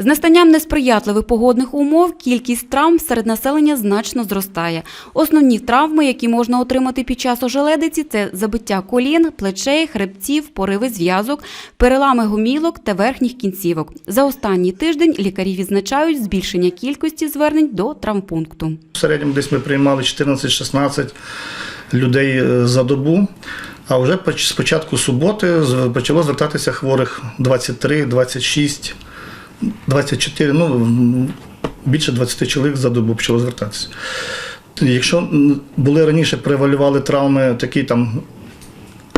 З настанням несприятливих погодних умов кількість травм серед населення значно зростає. Основні травми, які можна отримати під час ожеледиці, це забиття колін, плечей, хребців, пориви зв'язок, перелами гомілок та верхніх кінцівок. За останній тиждень лікарі відзначають збільшення кількості звернень до травмпункту. В середньому десь ми приймали 14-16 людей е, за добу. А вже з початку суботи почало звертатися хворих 23, 26, 24, ну більше 20 чоловік за добу почало звертатися. Якщо були раніше превалювали травми, такі там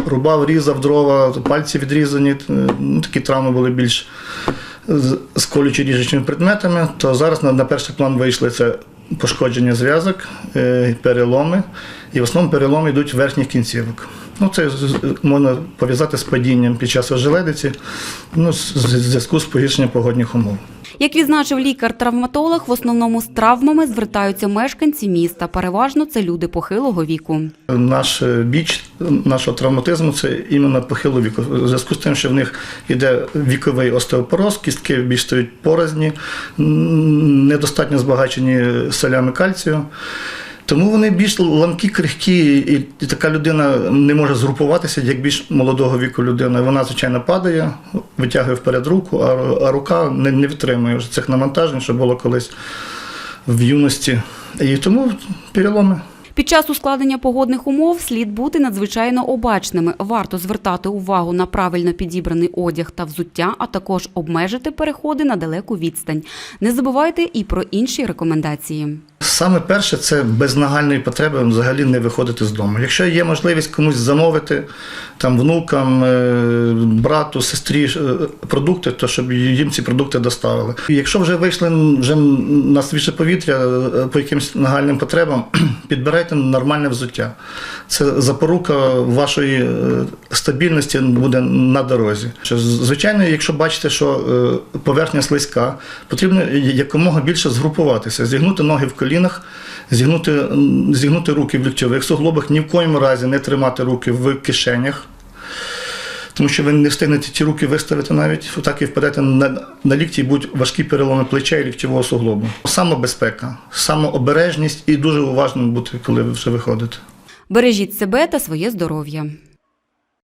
рубав, різав дрова, пальці відрізані, ну, такі травми були більш з, колючо ріжучими предметами, то зараз на, на перший план вийшли це пошкодження зв'язок, е, переломи, і в основному переломи йдуть верхніх кінцівок. Ну, це можна пов'язати з падінням під час ожеледиці, ну, зв'язку з погіршенням погодних умов. Як відзначив лікар-травматолог, в основному з травмами звертаються мешканці міста. Переважно це люди похилого віку. Наш е, біч нашого травматизму це іменно похилого віку. В зв'язку з тим, що в них йде віковий остеопороз, кістки більш стають порозні, недостатньо збагачені солями кальцію. Тому вони більш ламкі, крихкі, і, така людина не може згрупуватися, як більш молодого віку людина. Вона, звичайно, падає, витягує вперед руку, а, а рука не, не витримує вже цих навантажень, що було колись в юності. І тому переломи. Під час ускладнення погодних умов слід бути надзвичайно обачними. Варто звертати увагу на правильно підібраний одяг та взуття, а також обмежити переходи на далеку відстань. Не забувайте і про інші рекомендації. Саме перше це без нагальної потреби взагалі не виходити з дому. Якщо є можливість комусь замовити там внукам, е, брату, сестрі е, продукти, то щоб їм ці продукти доставили. І Якщо вже вийшли вже на свіже повітря е, по якимось нагальним потребам, підбирайте нормальне взуття. Це запорука вашої е, стабільності буде на дорозі. Звичайно, якщо бачите, що е, поверхня слизька, потрібно якомога більше згрупуватися, зігнути ноги в колінах, зігнути, зігнути руки в ліктьових суглобах, ні в коєму разі не тримати руки в кишенях. Тому що ви не встигнете ті руки виставити навіть, так і впадете на, на лікті будуть важкі переломи плеча і ліктівого суглобу. Самобезпека, самообережність і дуже уважним бути, коли ви вже виходите. Бережіть себе та своє здоров'я.